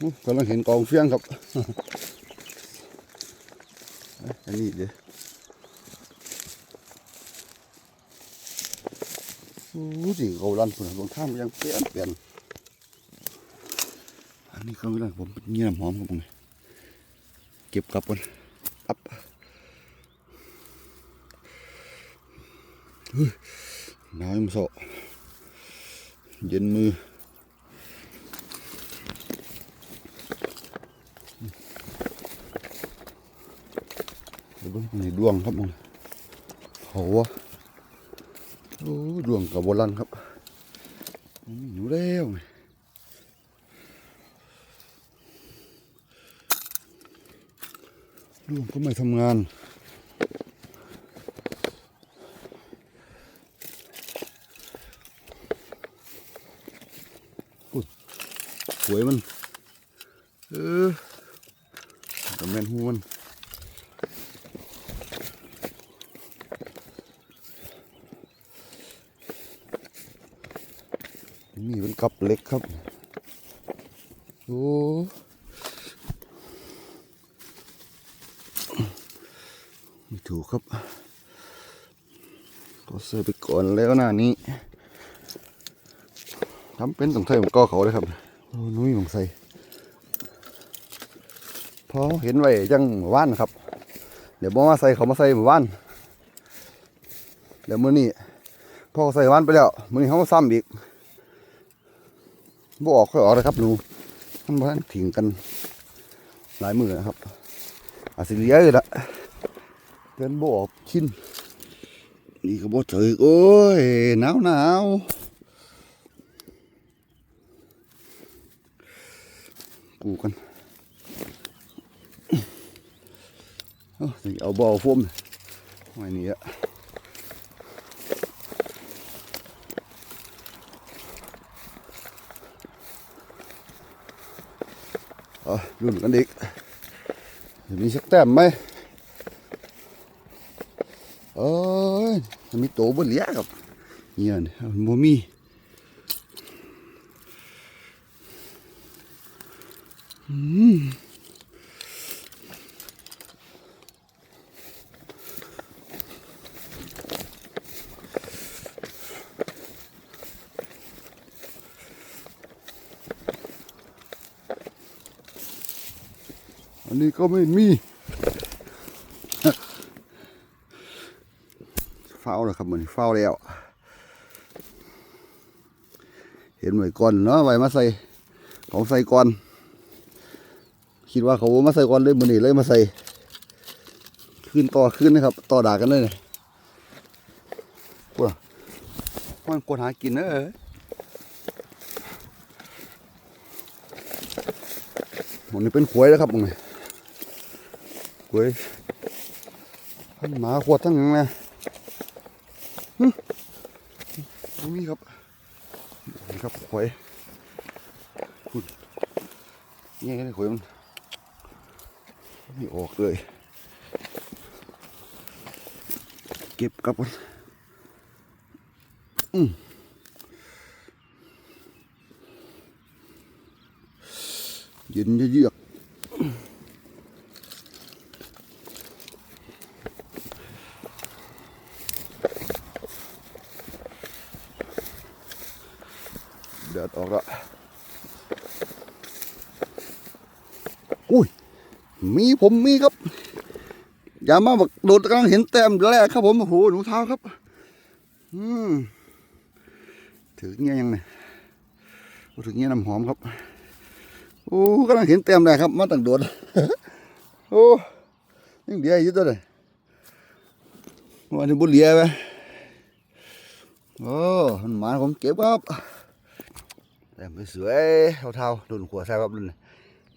อู้กำลังเห็นกองเฟียงครับ อันนี้เดี๋ยวอู้สิเขาลันพุ่นน่ะลงท่ามยังเปลี่ยนเปลี่ยน อันนี้เขากำลังผมเงียบหอมครับผมเก็บกลับก่อนปั๊บเฮ้ยหนาวยังโซะเย็นมือ เดี๋ยวเบิ่งนี่ดวงครับมึงเขาวะโอ้ดวงกับโบราณครับอยู่แล้วดวงก็ไม่ทำงานอุ้ยสวยมัน เออกับแม่นหูมัน นี่เป็นกับเล็กครับ โอ้ไม่ถูกครับ ก็เสือไปก่อนแล้วหน้านี้ทำเป็นต้องใส่ผมก็เขาเลยครับนุ้ยของใส่พอเห็นไว้จังหมู่บ้านครับ เดี๋ยวบอกว่าใส่เขามาใส่หมู่บ้านเดี๋ยวมื้อนี้พอใส่หมู่บ้านไปแล้วมื้อนี้เขามาซ้ำอีก บ่ออกค่อยออกนะครับหนูมันบ้านถิงกันหลายมือนะครับอาจสิเหลียอยู่ละเดินบ่ออกชิ้นนี่ก็บ่เจอโอ้ยหนาวหนาวกูกันเอาเอาบ่อฟุ่มไว้นี่อะ เอา รุ่นกันอีกมีสักแต้มไหมเอ้ยมีโตบนเลี้ยกับเนี่ยนี่มันบ่มีอืม อันนี้ก็ไม่มีเฝ้าแล้วครับมันเฝ้าแล้ว เห็นไว้ก่อนเนาะไว้มาใส่ของใส่ก่อน คิดว่าเขามาใส่ก่อนเลยมันนี่เลยมาใส่ขึ้นต่อขึ้นนะครับ ต่อด่ากันเลยเนี่ยปุ๊บมันกดหากินเนอะมันนี่เป็นขวยแล้วครับมึงนี่ ขวยทั้งหมาขวดทั้งหยังนะตรงนี้ครับนี่ครับหอยคุณนี่ไงหอยมันไม่ออกเลย เก็บกลับกันอืมเย็นเยือก ดือดออกละอุ้ย มีผมมีครับ อย่ามาบอกโดดกำลังเห็นแต้มแรกครับผม โอ้โห หนูเท้าครับ อืมถือเงี้ยยังไงถือเงี้ยน้ำหอมครับ โอ้กำลังเห็นแต้มแรกครับ มาตั้งโดด โอ้ยังเดียวอยู่ตัวเลยวันนี้บุญเหลียไปโอ้มันหมาผมเก็บครับ แต้มสวยๆเท่าๆ